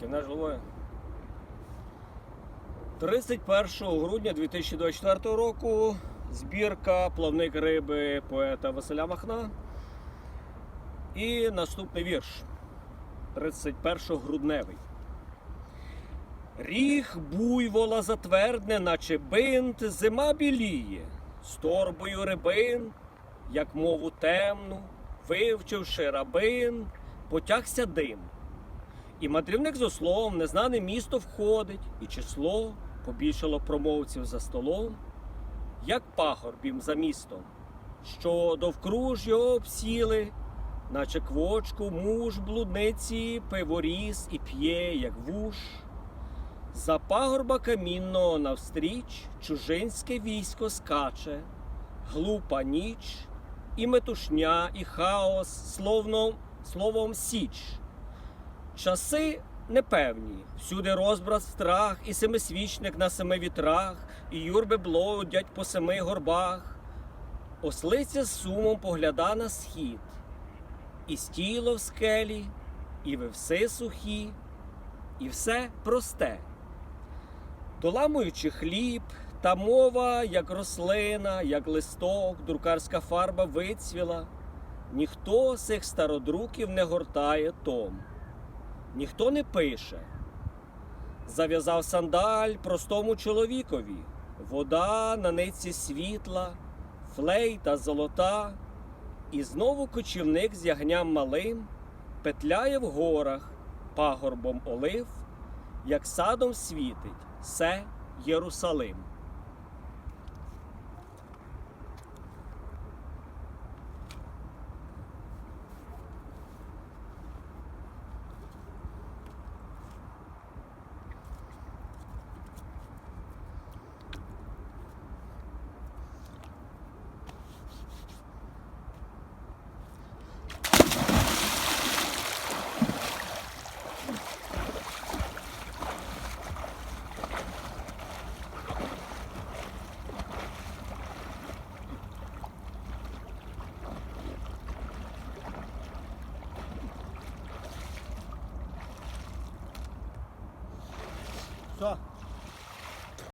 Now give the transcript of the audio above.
Кінець головою. 31 грудня 2024 року збірка Плавник риби поета Василя Махна. І наступний вірш. 31 грудневий. Ріг буйвола затвердне, наче бинт, зима біліє, з торбою рибин, як мову темну, вивчивши рабин, потягся дим. І мандрівник з ослом в незнане місто входить, і число побільшало промовців за столом, як пагорбім за містом, що довкруж його обсіли, наче квочку муж блудниці, пиворіз і п'є, як вуш. За пагорба камінного навстріч чужинське військо скаче, глупа ніч, і метушня, і хаос, словно, словом січ. Часи непевні, всюди розбрат страх, і семисвічник на семи вітрах, і юрби блудять по семи горбах. Ослиця з сумом погляда на схід, і стіло в скелі, і вивси сухі, і все просте. Доламуючи хліб, та мова, як рослина, як листок, друкарська фарба вицвіла. Ніхто з цих стародруків не гортає том, ніхто не пише. Зав'язав сандаль простому чоловікові, вода на нитці світла, флейта золота, і знову кочівник з ягням малим петляє в горах, пагорбом олив, як садом світить се Єрусалим. 说